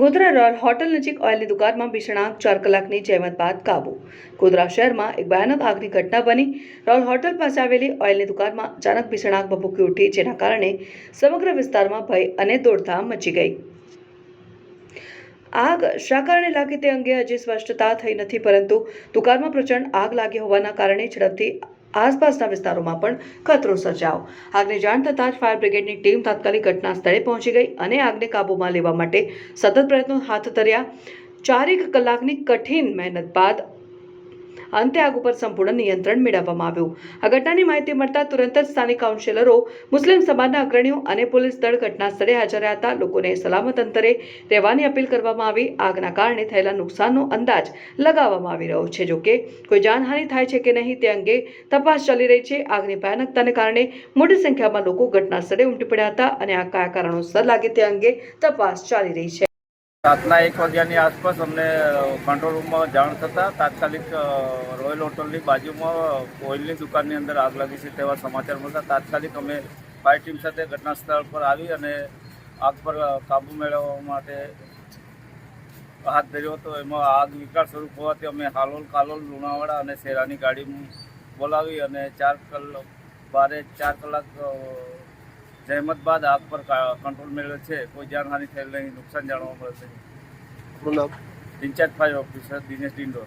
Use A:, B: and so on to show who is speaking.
A: Godhra royal hotel નજીક ઓઇલની દુકાનમાં ભીષણ આગ ચાર કલાકની જહેમત બાદ કાબુ. ગોધરા શહેરમાં એક ભયાનક આગની ઘટના બની. રોયલ હોટલ પાસે આવેલી ઓઇલની દુકાનમાં અચાનક ભીષણ ભભૂકી ઉઠી, જેના કારણે સમગ્ર વિસ્તારમાં ભય અને દોડધામ મચી ગઈ. આગ શા કારણે લાગી તે અંગે હજી સ્પષ્ટતા થઈ નથી, પરંતુ દુકાનમાં પ્રચંડ આગ લાગી હોવાના કારણે ઝડપથી આસપાસના વિસ્તારોમાં પણ ખતરો સર્જાયો. આગને જાણ થતાં જ ફાયર બ્રિગેડની ટીમ તાત્કાલિક ઘટના સ્થળે પહોંચી ગઈ અને આગને કાબૂમાં લેવા માટે સતત પ્રયત્નો હાથ ધર્યા. ચારેક કલાકની કઠિન મહેનત બાદ અંતે આગ ઉપર સંપૂર્ણ નિયંત્રણ મેળવવામાં આવ્યું. આ ઘટનાની માહિતી મળતા તુરંત જ સ્થાનિક કાઉન્સિલરો, મુસ્લિમ સમાજના અગ્રણીઓ અને પોલીસ દળ ઘટના સ્થળે હાજર રહ્યા હતા. લોકોને સલામત અંતરે રહેવાની અપીલ કરવામાં આવી. આગના કારણે થયેલા નુકસાનનો અંદાજ લગાવવામાં આવી રહ્યો છે. જોકે કોઈ જાનહાનિ થાય છે કે નહીં તે અંગે તપાસ ચાલી રહી છે. આગની ભયાનકતાને કારણે મોટી સંખ્યામાં લોકો ઘટના સ્થળે ઉમટી પડ્યા હતા અને આ કયા કારણોસર લાગે તે અંગે તપાસ ચાલી રહી છે.
B: રાતના એક વાગ્યાની આસપાસ અમને કંટ્રોલ રૂમમાં જાણ થતાં તાત્કાલિક રોયલ હોટલની બાજુમાં ઓઇલની દુકાનની અંદર આગ લાગી છે તેવા સમાચાર મળતા તાત્કાલિક અમે ફાયર ટીમ સાથે ઘટના સ્થળ પર આવી અને આગ પર કાબૂ મેળવવા માટે હાથ ધર્યો હતો. એમાં આગ વિકરાળ સ્વરૂપ હોવાથી અમે હાલોલ, કાલોલ, લુણાવાડા અને શેરાની ગાડી બોલાવી અને ચાર કલાક બારે ચાર કલાક જહેમત બાદ આગ પર કંટ્રોલ મેળવે છે. કોઈ જાનહાનિ થયેલ નહીં. નુકસાન જાણવા મળે
C: નામ?
B: In-charge fire officer Dinesh Dindor.